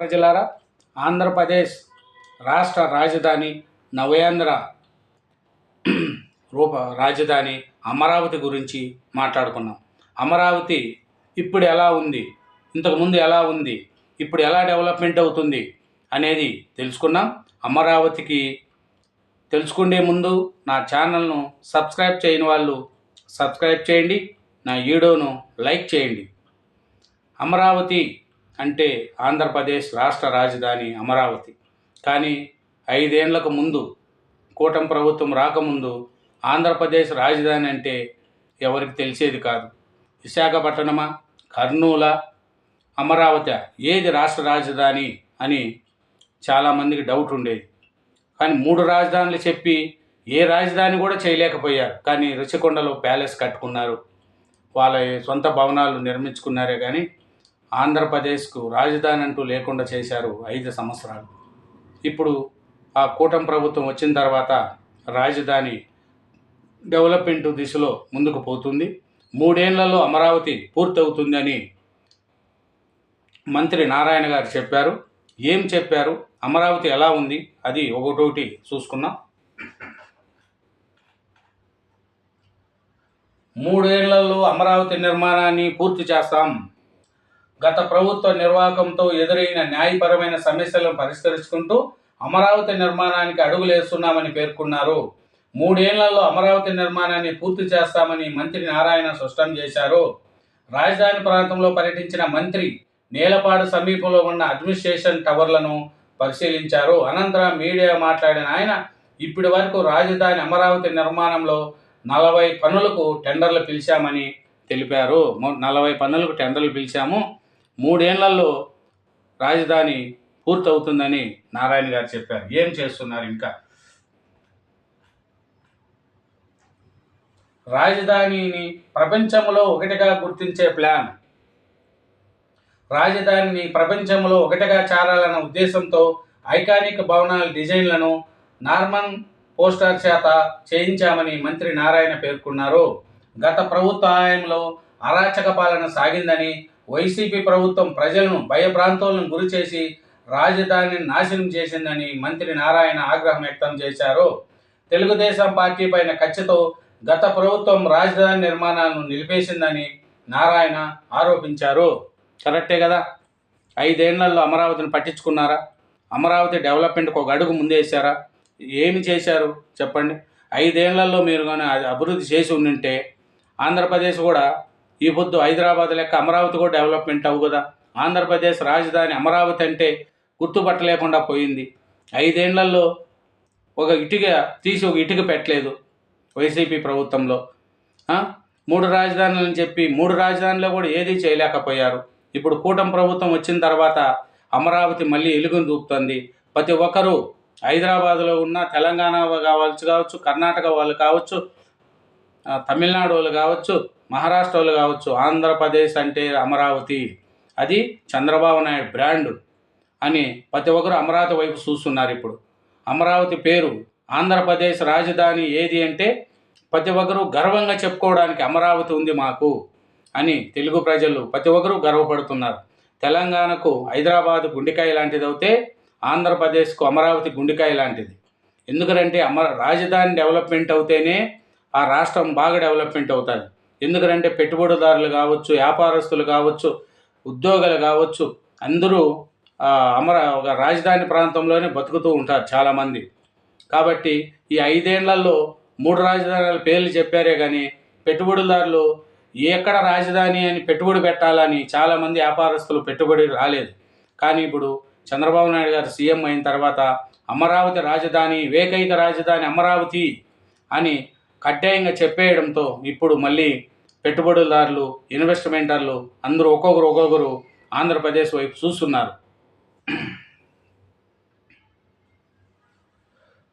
ప్రజలారా ఆంధ్రప్రదేశ్ రాష్ట్ర రాజధాని నవేంద్ర రూప రాజధాని అమరావతి గురించి మాట్లాడుకున్నాం. అమరావతి ఇప్పుడు ఎలా ఉంది? ఇంతకుముందు ఎలా ఉంది? ఇప్పుడు ఎలా డెవలప్మెంట్ అవుతుంది అనేది తెలుసుకున్నాం. అమరావతికి తెలుసుకునే ముందు నా ఛానల్ను సబ్స్క్రైబ్ చేయని వాళ్ళు సబ్స్క్రైబ్ చేయండి. నా వీడియోను లైక్ చేయండి. అమరావతి అంటే ఆంధ్రప్రదేశ్ రాష్ట్ర రాజధాని అమరావతి. కానీ ఐదేండ్లకు ముందు కూటమి ప్రభుత్వం రాకముందు ఆంధ్రప్రదేశ్ రాజధాని అంటే ఎవరికి తెలిసేది కాదు. విశాఖపట్నమా కర్నూల అమరావతి ఏది రాష్ట్ర రాజధాని అని చాలామందికి డౌట్ ఉండేది. కానీ మూడు రాజధానులు చెప్పి ఏ రాజధాని కూడా చేయలేకపోయారు. కానీ రుచికొండలో ప్యాలెస్ కట్టుకున్నారు. వాళ్ళ సొంత భవనాలు నిర్మించుకున్నారే కానీ ఆంధ్రప్రదేశ్కు రాజధాని అంటూ లేకుండా చేశారు ఐదు సంవత్సరాలు. ఇప్పుడు ఆ కూటమి ప్రభుత్వం వచ్చిన తర్వాత రాజధాని డెవలప్మెంట్ దిశలో ముందుకు పోతుంది. మూడేళ్ళలో అమరావతి పూర్తవుతుందని మంత్రి నారాయణ గారు చెప్పారు. ఏం చెప్పారు? అమరావతి ఎలా ఉంది? అది ఒకటోటి చూసుకున్నాం మూడేళ్ళలో అమరావతి నిర్మాణాన్ని పూర్తి చేస్తాం. గత ప్రభుత్వ నిర్వాహకంతో ఎదురైన న్యాయపరమైన సమస్యలను పరిష్కరించుకుంటూ అమరావతి నిర్మాణానికి అడుగులేస్తున్నామని పేర్కొన్నారు. మూడేళ్ళలో అమరావతి నిర్మాణాన్ని పూర్తి చేస్తామని మంత్రి నారాయణ స్పష్టం చేశారు. రాజధాని ప్రాంతంలో పర్యటించిన మంత్రి నేలపాడు సమీపంలో ఉన్న అడ్మినిస్ట్రేషన్ టవర్లను పరిశీలించారు. అనంతరం మీడియా మాట్లాడిన ఆయన ఇప్పటి వరకు రాజధాని అమరావతి నిర్మాణంలో నలభై పనులకు టెండర్లు పిలిచామని తెలిపారు. నలభై పనులకు టెండర్లు పిలిచాము. మూడేళ్ళలో రాజధాని పూర్తవుతుందని నారాయణ గారు చెప్పారు. ఏం చేస్తున్నారు ఇంకా? రాజధానిని ప్రపంచంలో ఒకటిగా గుర్తించే ప్లాన్. రాజధానిని ప్రపంచంలో ఒకటిగా చేరాలన్న ఉద్దేశంతో ఐకానిక్ భవనాల డిజైన్లను నార్మన్ పోస్టర్ చేత చేయించామని మంత్రి నారాయణ పేర్కొన్నారు. గత ప్రభుత్వ హయాంలో అరాచక పాలన సాగిందని వైసీపీ ప్రభుత్వం ప్రజలను భయభ్రాంతులను గురి చేసి రాజధానిని నాశనం చేసిందని మంత్రి నారాయణ ఆగ్రహం వ్యక్తం చేశారు. తెలుగుదేశం పార్టీ పైన కక్షతో గత ప్రభుత్వం రాజధాని నిర్మాణాలను నిలిపేసిందని నారాయణ ఆరోపించారు. కరెక్టే కదా? ఐదేళ్ళలో అమరావతిని పట్టించుకున్నారా? అమరావతి డెవలప్మెంట్కి ఒక అడుగు ముందేశారా? ఏమి చేశారు? చెప్పండి. ఐదేళ్ళలో మీరు కానీ అది అభివృద్ధి చేసి ఉండింటే ఆంధ్రప్రదేశ్ కూడా ఈ పొద్దు హైదరాబాద్ లెక్క అమరావతి కూడా డెవలప్మెంట్ అవ్వు కదా. ఆంధ్రప్రదేశ్ రాజధాని అమరావతి అంటే గుర్తుపట్టలేకుండా పోయింది. ఐదేళ్ళలో ఒక ఇటుక తీసి ఒక ఇటుక పెట్టలేదు వైసీపీ ప్రభుత్వంలో. మూడు రాజధానులని చెప్పి మూడు రాజధానుల్లో కూడా ఏదీ చేయలేకపోయారు. ఇప్పుడు కూటమి ప్రభుత్వం వచ్చిన తర్వాత అమరావతి మళ్ళీ ఎలుగును చూపుతుంది ప్రతి ఒక్కరూ హైదరాబాద్లో ఉన్న తెలంగాణ కావచ్చు కావచ్చు కర్ణాటక వాళ్ళు కావచ్చు తమిళనాడు వాళ్ళు కావచ్చు మహారాష్ట్రలో కావచ్చు ఆంధ్రప్రదేశ్ అంటే అమరావతి. అది చంద్రబాబు నాయుడు బ్రాండ్ అని ప్రతి ఒక్కరు అమరావతి వైపు చూస్తున్నారు ఇప్పుడు. అమరావతి పేరు ఆంధ్రప్రదేశ్ రాజధాని ఏది అంటే ప్రతి ఒక్కరూ గర్వంగా చెప్పుకోవడానికి అమరావతి ఉంది మాకు అని తెలుగు ప్రజలు ప్రతి ఒక్కరూ గర్వపడుతున్నారు. తెలంగాణకు హైదరాబాద్ గుండెకాయ లాంటిది అవుతే ఆంధ్రప్రదేశ్కు అమరావతి గుండెకాయ లాంటిది. ఎందుకంటే అమర రాజధాని డెవలప్మెంట్ అవుతేనే ఆ రాష్ట్రం బాగా డెవలప్మెంట్ అవుతుంది. ఎందుకంటే పెట్టుబడిదారులు కావచ్చు వ్యాపారస్తులు కావచ్చు ఉద్యోగులు కావచ్చు అందరూ అమర ఒక రాజధాని ప్రాంతంలోనే బతుకుతూ ఉంటారు చాలామంది. కాబట్టి ఈ ఐదేళ్ళలో మూడు రాజధానుల పేర్లు చెప్పారే కానీ పెట్టుబడిదారులు ఎక్కడ రాజధాని అని పెట్టుబడి పెట్టాలని చాలామంది వ్యాపారస్తులు పెట్టుబడి రాలేదు. కానీ ఇప్పుడు చంద్రబాబు నాయుడు గారు సీఎం అయిన తర్వాత అమరావతి రాజధాని ఏకైక రాజధాని అమరావతి అని కడ్డాయంగా చెప్పేయడంతో ఇప్పుడు మళ్ళీ పెట్టుబడిదారులు ఇన్వెస్ట్మెంటర్లు అందరూ ఒక్కొక్కరు ఒక్కొక్కరు ఆంధ్రప్రదేశ్ వైపు చూస్తున్నారు.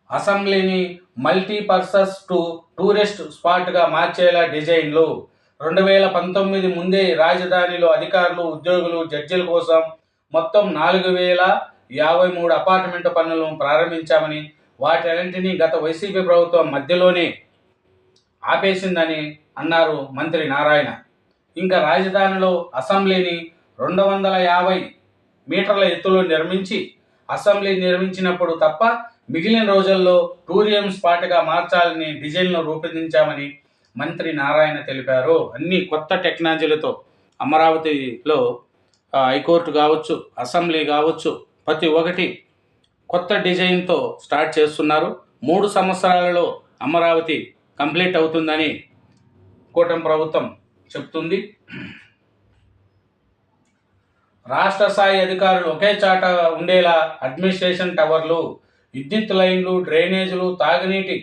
అసెంబ్లీని మల్టీపర్పస్ టు టూరిస్ట్ స్పాట్గా మార్చేలా డిజైన్లు. రెండు వేల పంతొమ్మిది ముందే రాజధానిలో అధికారులు ఉద్యోగులు జడ్జిల కోసం మొత్తం నాలుగు వేల యాభై మూడు అపార్ట్మెంట్ పనులను ప్రారంభించామని వాటన్నింటినీ గత వైసీపీ ప్రభుత్వం మధ్యలోనే ఆపేసిందని అన్నారు మంత్రి నారాయణ. ఇంకా రాజధానిలో అసెంబ్లీని రెండు వందల యాభై మీటర్ల ఎత్తులో నిర్మించి అసెంబ్లీ నిర్మించినప్పుడు తప్ప మిగిలిన రోజుల్లో టూరియం స్పాట్గా మార్చాలని డిజైన్లు రూపొందించామని మంత్రి నారాయణ తెలిపారు. అన్ని కొత్త టెక్నాలజీలతో అమరావతిలో హైకోర్టు కావచ్చు అసెంబ్లీ కావచ్చు ప్రతి ఒక్కటి కొత్త డిజైన్తో స్టార్ట్ చేస్తున్నారు. మూడు సంవత్సరాలలో అమరావతి కంప్లీట్ అవుతుందని కూటమి ప్రభుత్వం చెప్తుంది. రాష్ట్ర స్థాయి అధికారులు ఒకే చాట ఉండేలా అడ్మినిస్ట్రేషన్ టవర్లు విద్యుత్ లైన్లు డ్రైనేజీలు తాగునీటి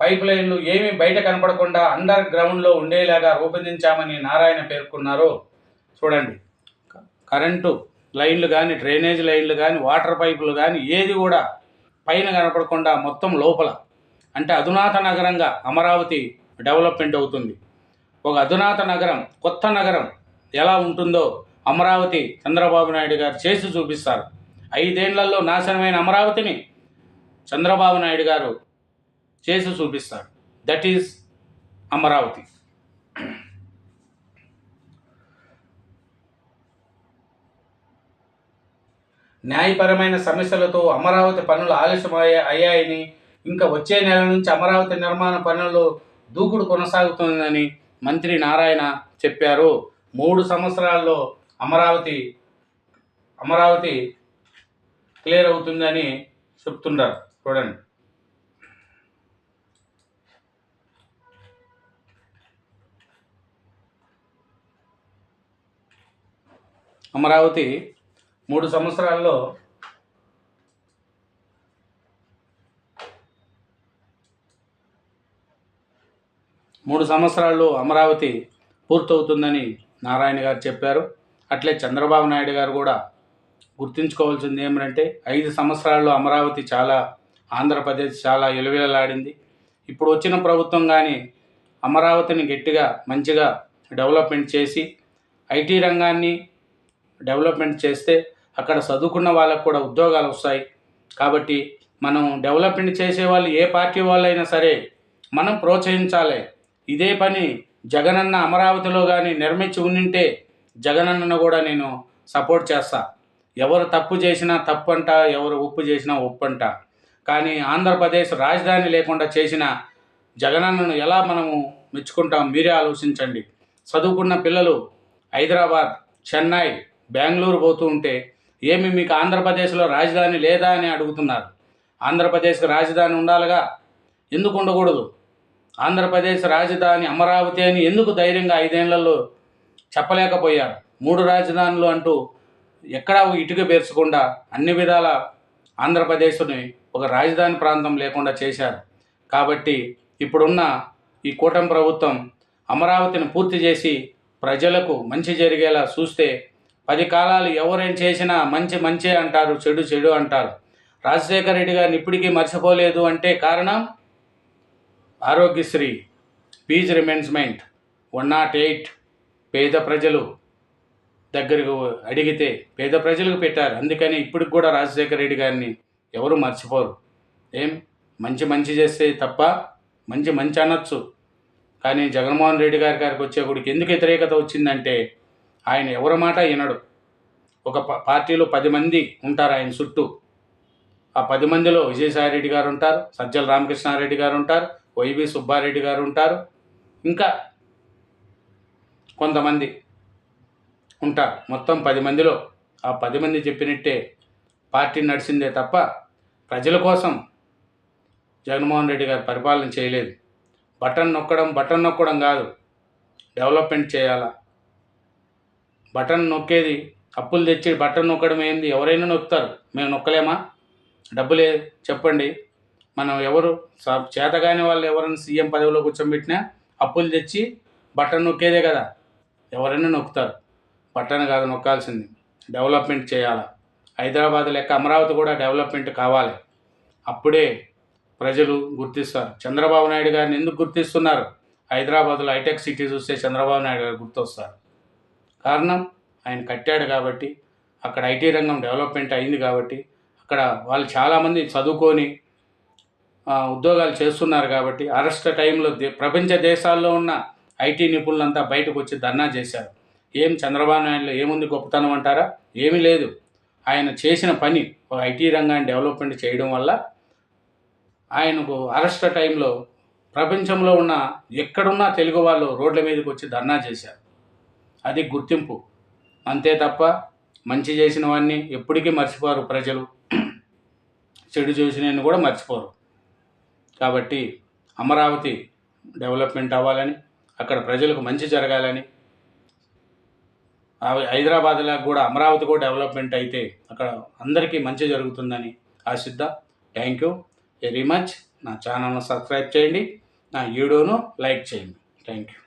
పైప్ లైన్లు ఏమీ బయట కనపడకుండా అండర్ గ్రౌండ్లో ఉండేలాగా రూపొందించామని నారాయణ పేర్కొన్నారు. చూడండి. కరెంటు లైన్లు కానీ డ్రైనేజ్ లైన్లు కానీ వాటర్ పైపులు కానీ ఏది కూడా పైన కనపడకుండా మొత్తం లోపల. అంటే అధునాత నగరంగా అమరావతి డెవలప్మెంట్ అవుతుంది. ఒక అధునాత నగరం కొత్త నగరం ఎలా ఉంటుందో అమరావతి చంద్రబాబు నాయుడు గారు చేసి చూపిస్తారు. ఐదేళ్ళలో నాశనమైన అమరావతిని చంద్రబాబు నాయుడు గారు చేసి చూపిస్తారు. That is Amaravati. న్యాయపరమైన సమస్యలతో అమరావతి పనులు ఆలస్యం అయ్యాయని ఇంకా వచ్చే నెల నుంచి అమరావతి నిర్మాణ పనులు దూకుడు కొనసాగుతుందని మంత్రి నారాయణ చెప్పారు. మూడు సంవత్సరాల్లో అమరావతి అమరావతి క్లియర్ అవుతుందని చెప్తున్నారు. చూడండి. అమరావతి మూడు సంవత్సరాల్లో మూడు సంవత్సరాల్లో అమరావతి పూర్తవుతుందని నారాయణ గారు చెప్పారు. అట్లే చంద్రబాబు నాయుడు గారు కూడా గుర్తుంచుకోవాల్సింది ఏమిటంటే ఐదు సంవత్సరాల్లో అమరావతి చాలా ఆంధ్రప్రదేశ్ చాలా ఎలువెలలాడింది. ఇప్పుడు వచ్చిన ప్రభుత్వం కానీ అమరావతిని గట్టిగా మంచిగా డెవలప్మెంట్ చేసి ఐటీ రంగాన్ని డెవలప్మెంట్ చేస్తే అక్కడ చదువుకున్న వాళ్ళకు కూడా ఉద్యోగాలు వస్తాయి. కాబట్టి మనం డెవలప్మెంట్ చేసే వాళ్ళు ఏ పార్టీ వాళ్ళైనా సరే మనం ప్రోత్సహించాలి. ఇదే పని జగనన్న అమరావతిలో కానీ నిర్మించి ఉండింటే జగనన్నను కూడా నేను సపోర్ట్ చేస్తా. ఎవరు తప్పు చేసినా తప్పు అంట ఎవరు ఉప్పు చేసినా ఉప్పు అంట కానీ ఆంధ్రప్రదేశ్ రాజధాని లేకుండా చేసిన జగనన్నను ఎలా మనము మెచ్చుకుంటాం మీరే ఆలోచించండి. చదువుకున్న పిల్లలు హైదరాబాద్ చెన్నై బెంగళూరు పోతూ ఉంటే ఏమి మీకు ఆంధ్రప్రదేశ్లో రాజధాని లేదా అని అడుగుతున్నారు? ఆంధ్రప్రదేశ్కి రాజధాని ఉండాలిగా? ఎందుకు ఉండకూడదు? ఆంధ్రప్రదేశ్ రాజధాని అమరావతి అని ఎందుకు ధైర్యంగా ఐదేళ్ళలో చెప్పలేకపోయారు? మూడు రాజధానులు అంటూ ఎక్కడా ఇటుక పేర్చకుండా అన్ని విధాల ఆంధ్రప్రదేశ్ని ఒక రాజధాని ప్రాంతం లేకుండా చేశారు. కాబట్టి ఇప్పుడున్న ఈ కూటమి ప్రభుత్వం అమరావతిని పూర్తి చేసి ప్రజలకు మంచి జరిగేలా చూస్తే పది కాలాలు ఎవరేం చేసినా మంచి మంచి అంటారు చెడు చెడు అంటారు. రాజశేఖర రెడ్డి గారిని ఇప్పటికీ మర్చిపోలేదు అంటే కారణం? Aarogyasri fee reimbursement one nought eight పేద ప్రజలు దగ్గరకు అడిగితే పేద ప్రజలకు పెట్టారు. అందుకని ఇప్పటికి కూడా రాజశేఖర రెడ్డి గారిని ఎవరు మర్చిపోరు. ఏం? మంచి మంచి చేస్తే తప్ప మంచి మంచి అనొచ్చు. కానీ జగన్మోహన్ రెడ్డి గారి గారికి వచ్చేప్పటికి ఎందుకు వ్యతిరేకత వచ్చిందంటే ఆయన ఎవరి మాట వినడు. ఒక ప- పార్టీలో పది మంది ఉంటారు ఆయన చుట్టూ. ఆ పది మందిలో విజయసాయి రెడ్డి గారు ఉంటారు సజ్జల రామకృష్ణారెడ్డి గారు ఉంటారు వైవి సుబ్బారెడ్డి గారు ఉంటారు. ఇంకా కొంతమంది ఉంటారు. మొత్తం పది మందిలో ఆ పది మంది చెప్పినట్టే పార్టీ నడిచిందే తప్ప ప్రజల కోసం జగన్మోహన్ రెడ్డి గారు పరిపాలన చేయలేదు. బటన్ నొక్కడం బటన్ నొక్కడం కాదు. డెవలప్మెంట్ చేయాలా? బటన్ నొక్కేది అప్పులు తెచ్చి బటన్ నొక్కడం ఏంది? ఎవరైనా నొక్కుతారు. మేము నొక్కలేమా? డబ్బులే చెప్పండి. మనం ఎవరు చేతగాని వాళ్ళు ఎవరైనా సీఎం పదవిలో కూర్చోబెట్టినా అప్పులు తెచ్చి బటన్ నొక్కేదే కదా. ఎవరైనా నొక్కుతారు. బటన్ కాదు నొక్కాల్సింది. డెవలప్మెంట్ చేయాలి? హైదరాబాద్ లెక్క అమరావతి కూడా డెవలప్మెంట్ కావాలి. అప్పుడే ప్రజలు గుర్తిస్తారు. చంద్రబాబు నాయుడు గారిని ఎందుకు గుర్తిస్తున్నారు? హైదరాబాద్లో హైటెక్ సిటీ చూస్తే చంద్రబాబు నాయుడు గారు గుర్తొస్తారు. కారణం ఆయన కట్టాడు కాబట్టి అక్కడ ఐటీ రంగం డెవలప్మెంట్ అయింది కాబట్టి అక్కడ వాళ్ళు చాలామంది చదువుకొని ఉద్యోగాలు చేస్తున్నారు కాబట్టి అరెస్ట్ టైంలో దే- ప్రపంచ దేశాల్లో ఉన్న ఐటీ నిపుణులంతా బయటకు వచ్చి ధర్నా చేశారు. ఏం చంద్రబాబు నాయుడులో ఏముంది గొప్పతనం అంటారా? ఏమీ లేదు. ఆయన చేసిన పని ఒక ఐటీ రంగాన్ని డెవలప్మెంట్ చేయడం వల్ల ఆయనకు అరెస్ట్ టైంలో ప్రపంచంలో ఉన్న ఎక్కడున్నా తెలుగు వాళ్ళు రోడ్ల మీదకి వచ్చి ధర్నా చేశారు. అది గుర్తింపు. అంతే తప్ప మంచి చేసిన వాడిని ఎప్పటికీ మర్చిపోరు ప్రజలు. చెడు చేసిన కూడా మర్చిపోరు. కాబట్టి అమరావతి డెవలప్మెంట్ అవ్వాలని అక్కడ ప్రజలకు మంచి జరగాలని హైదరాబాద్లో కూడా అమరావతి కూడా డెవలప్మెంట్ అయితే అక్కడ అందరికీ మంచి జరుగుతుందని ఆశిద్దాం. Thank you very much. నా ఛానల్ను సబ్స్క్రైబ్ చేయండి. నా వీడియోను లైక్ చేయండి. Thank you.